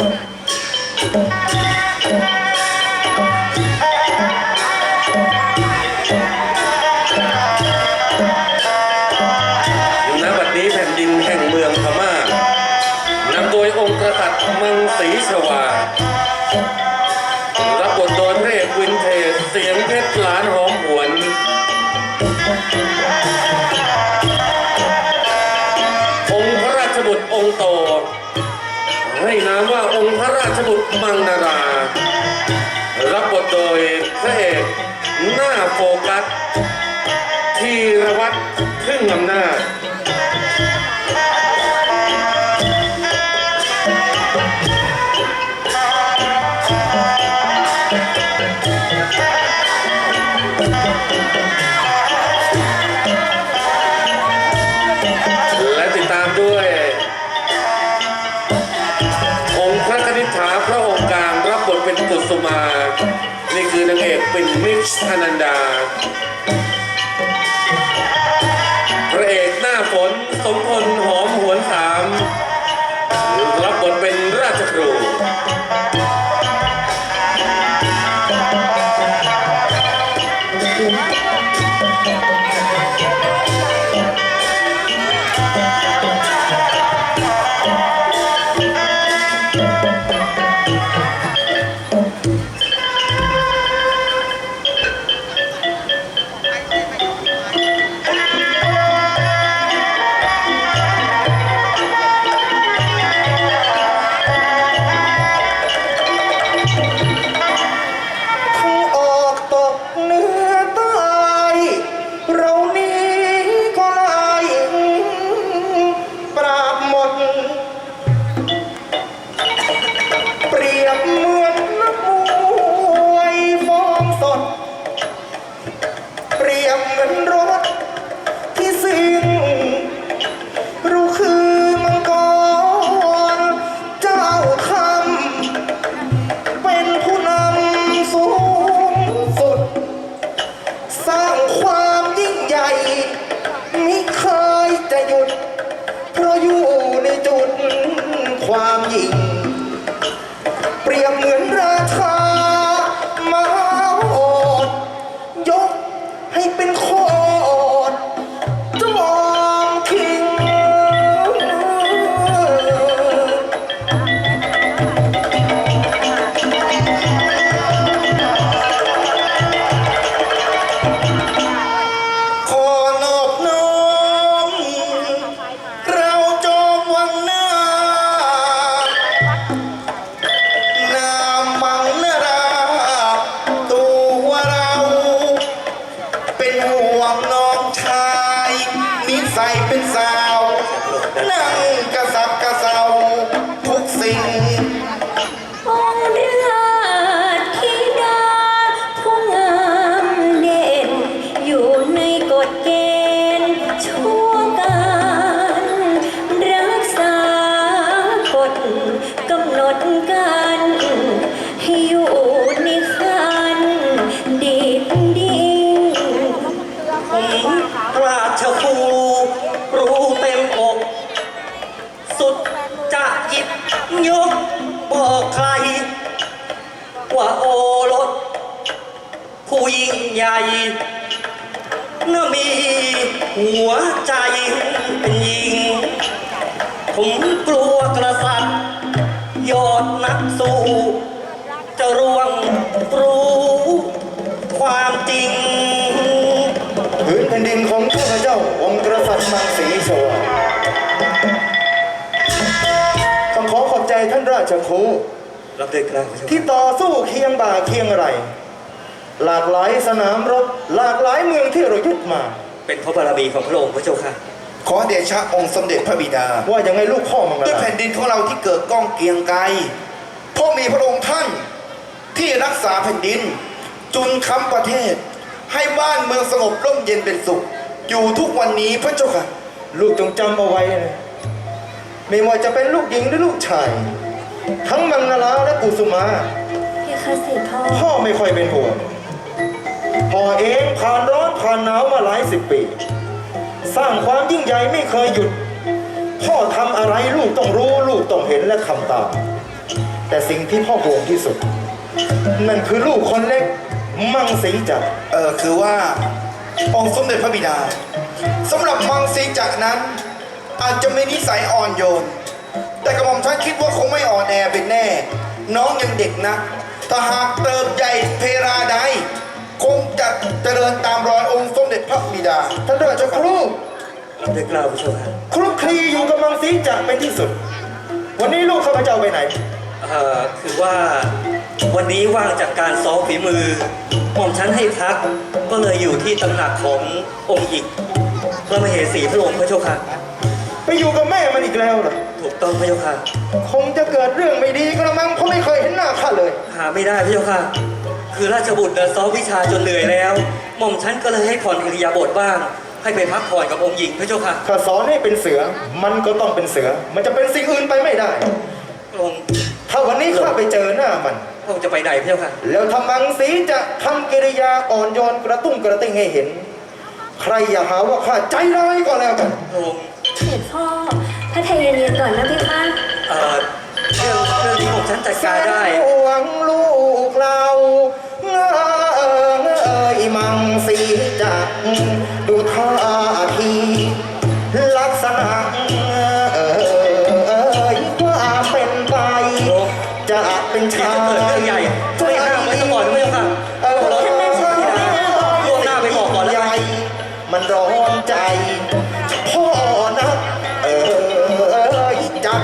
ณบัดนี้แผ่นดินแห่งเมืองพม่านำโดยองค์กษัตริย์เมืองศรีชวารับบทโดยพระเอกวินเทจเสียงเพชรหลานหอมหวนองค์พระราชบุตรองค์โต ให้นามว่าองค์พระราชบุตรมังนารา รับบทโดยพระเอกหน้าโฟกัส ทีรวัตรพึ่งอำนาจ นี่คือนางเอกเป็นมิกซ์ธนันดา หัวใจเป็นหญิง ผมกลัวกระสัตริย์ยอดนักสู้ จะร่วงรู้ความจริงพื้นแผ่นดินของข้าพเจ้าองค์กษัตริย์มังสีโชวต้องขอขอบใจท่านราชครูรับเด็กนะพระเจ้าที่ต่อสู้เคียงบ่าเคียงไหลหลากหลายสนามรบ หลากหลายเมืองที่เรายึดมา เป็นพระบารมีของพระองค์พระเจ้าค่ะ ขอเดชะองค์สมเด็จพระบิดา ว่ายังไงลูกพ่อมังด้วยลาแผ่นดินของเราที่เกิดก้องเกรียงไกรเพราะมีพระองค์ท่านที่รักษาแผ่นดิน จุนค้ำประเทศ ให้บ้านเมืองสงบร่มเย็นเป็นสุข อยู่ทุกวันนี้พระเจ้าค่ะ ลูกจงจำเอาไว้นะไม่ว่าจะเป็นลูกหญิงหรือลูกชาย ทั้งมังนลาและกุสุมา เพคะเสด็จพ่อ พ่อไม่ค่อยเป็นห่วง พ่อเองผ่านร้อนผ่านหนาวมาหลายสิบปี สร้างความยิ่งใหญ่ไม่เคยหยุด พ่อทำอะไรลูกต้องรู้ลูกต้องเห็นและทำตาม แต่สิ่งที่พ่อห่วงที่สุด นั่นคือลูกคนเล็กมังสีจักรเออคือว่าองค์สมเด็จพระบิดาสำหรับมังสีจักรนั้น อาจจะมีนิสัยอ่อนโยน แต่กระหม่อมท่านคิดว่าคงไม่อ่อนแอเป็นแน่ น้องยังเด็กนะถ้าหากเติบใหญ่เพราใด คงจะเจริญตามรอยองค์สมเด็จพระบิดา ท่านราชครูได้กล่าวพระเจ้าค่ะคลุกคลีอยู่กับมังสีจักรเป็นที่สุด วันนี้ลูกข้าพเจ้าไปไหน เอ่อคือว่าวันนี้ว่างจากการซ้อมฝีมือหม่อมฉันให้พักก็เลยอยู่ที่ตำหนักขององค์หญิงพระมเหสีพระองค์พระเจ้าค่ะ ไปอยู่กับแม่มันอีกแล้วเหรอ ถูกต้องพระเจ้าค่ะ คงจะเกิดเรื่องไม่ดีกระมังเพราะไม่เคยเห็นหน้าข้าเลย หาไม่ได้พระเจ้าค่ะ คือราชบุตรเดินซ้อมวิชาจนเหนื่อยแล้วหม่อมฉันก็เลยให้ผ่อนอิริยาบถบ้าง ให้ไปพักผ่อนกับองค์หญิงพระเจ้าค่ะข้าสอนให้เป็นเสือ มันก็ต้องเป็นเสือ มันจะเป็นสิ่งอื่นไปไม่ได้ พระองค์ถ้าวันนี้ข้าไปเจอหน้ามัน พระองค์จะไปไหนพระเจ้าค่ะแล้วทำมังสีจะทำกิริยาอ่อนโยนกระตุ้งกระติ้งให้เห็น ใครอย่าหาว่าข้าใจร้ายก็แล้วกัน พระองค์เสด็จพ่อพระไทยเย็นๆก่อนนะพี่คะเอ่อเรื่องเรื่องที่หม่อมฉันจัดการได้ห่วง ดูท่าทีลักษณะเอ่ว่าเป็นไป จะเป็นชาย ไม่ห้ามไว้ซะก่อนนะไม่ห้ามเออเราไม่ใช่ล่วงหน้าไปบอกก่อนแล้วกัน มันร้อนใจ พ่อนะเออจับ